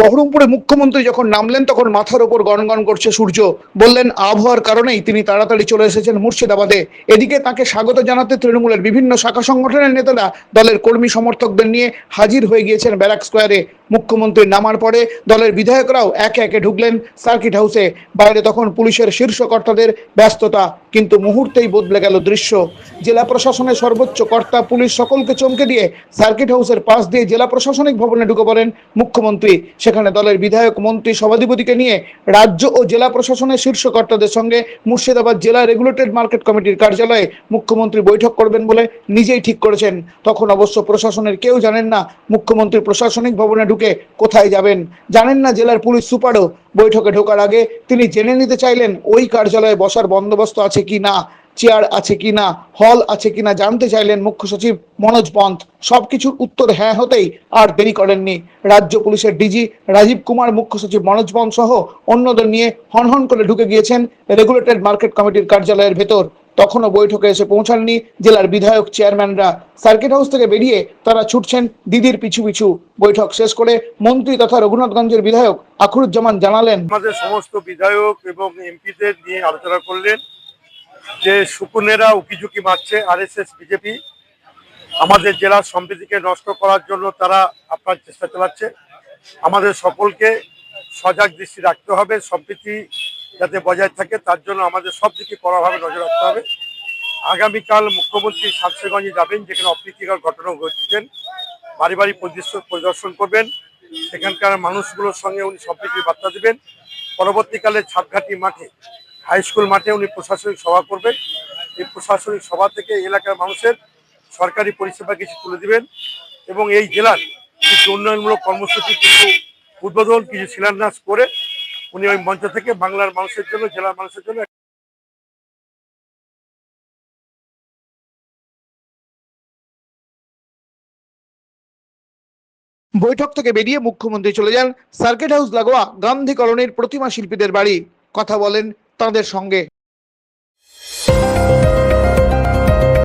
বহরমপুরে মুখ্যমন্ত্রী যখন নামলেন, তখন মাথার ওপর গনগন করছে সূর্য। বললেন, আবহাওয়ার কারণেই তিনি তাড়াতাড়ি চলে এসেছেন মুর্শিদাবাদে। এদিকে তাকে স্বাগত জানাতে তৃণমূলের বিভিন্ন শাখা সংগঠনের নেতারা দলের কর্মী সমর্থকদের নিয়ে হাজির হয়ে গিয়েছেন ব্যারাক স্কোয়ারে। মুখ্যমন্ত্রী নামার পরে দলের বিধায়করাও একে একে ঢুকলেন সার্কিট হাউসে। বাইরে তখন পুলিশের শীর্ষ কর্তাদের ব্যস্ততা, কিন্তু মুহূর্তেই বদলে গেল দৃশ্য। জেলা প্রশাসনের সর্বোচ্চ কর্তা পুলিশ সকলকে চমকে দিয়ে সার্কিট হাউসের পাশ দিয়ে জেলা প্রশাসনিক ভবনে ঢুকে পড়েন মুখ্যমন্ত্রী। সেখানে দলের বিধায়ক, মন্ত্রী, সভাধিপতিকে নিয়ে রাজ্য ও জেলা প্রশাসনের শীর্ষ কর্তাদের সঙ্গে মুর্শিদাবাদ জেলা রেগুলেটেড মার্কেট কমিটির কার্যালয়ে মুখ্যমন্ত্রী বৈঠক করবেন বলে নিজেই ঠিক করেছেন। তখন অবশ্য প্রশাসনের কেউ জানেন না, মুখ্যমন্ত্রী প্রশাসনিক ভবনে ঢুকে কোথায় যাবেন? জানেন না জেলার পুলিশ সুপারও বৈঠকে ঢোকার আগে তিনি জেনে নিতে চাইলেন ওই কার্যালয়ে বসার বন্দোবস্ত আছে কি না, চেয়ার আছে কি না, হল আছে কিনা জানতে চাইলেন মুখ্য সচিব মনোজ পন্থ। সবকিছুর উত্তর হ্যাঁ হতেই আর দেরি করেননি। রাজ্য পুলিশের ডিজি রাজীব কুমার, মুখ্য সচিব মনোজ পন্থ সহ অন্যদের নিয়ে হনহন করে ঢুকে গিয়েছেন রেগুলেটেড মার্কেট কমিটির কার্যালয়ের ভেতর। তখনও বৈঠকে এসে পৌঁছাননি জেলার বিধায়ক চেয়ারম্যানরা। সার্কিট হাউস থেকে বেরিয়ে তারা ছুটছেন দিদির পিছু পিছু। বৈঠক শেষ করে মন্ত্রী তথা রঘুনাথগঞ্জের বিধায়ক আখরুজ্জামান জানালেন, আমাদের সমস্ত বিধায়ক এবং এমপিদের নিয়ে আলোচনা করলেন যে শকুনেরা উকিঝুঁকি মারছে আরএসএস, বিজেপি। আমাদের জেলার সম্প্রীতিকে নষ্ট করার জন্য তারা আপনার চেষ্টা চালাচ্ছে। আমাদের সকলকে সজাগ দৃষ্টি রাখতে হবে। সম্প্রীতি যাতে বজায় থাকে, তার জন্য আমাদের সব দিকে কড়াভাবে নজর রাখতে হবে। আগামীকাল মুখ্যমন্ত্রী শামসেগঞ্জে যাবেন, যেখানে অপ্রীতিকর ঘটনা ঘটছেন বাড়ি বাড়ি পরিদর্শন করবেন। সেখানকার মানুষগুলোর সঙ্গে উনি সম্প্রীতির বার্তা দেবেন। পরবর্তীকালে ছাপঘাটি মাঠে, হাই স্কুল মাঠে উনি প্রশাসনিক সভা করবেন। এই প্রশাসনিক সভা থেকে এলাকার মানুষের সরকারি পরিষেবা কিছু তুলে দিবেন এবং এই জেলার কিছু উন্নয়নমূলক কর্মসূচি, কিছু উদ্বোধন, কিছু শিলান্যাস করে উনি ওই মঞ্চ থেকে বাংলার মানুষের জন্য, জেলার মানুষের জন্য বৈঠক থেকে বেরিয়ে মুখ্যমন্ত্রী চলে যান সার্কিট হাউস লাগোয়া গান্ধী কলোনির প্রতিমা শিল্পীদের বাড়ি। কথা বলেন তাদের সঙ্গে।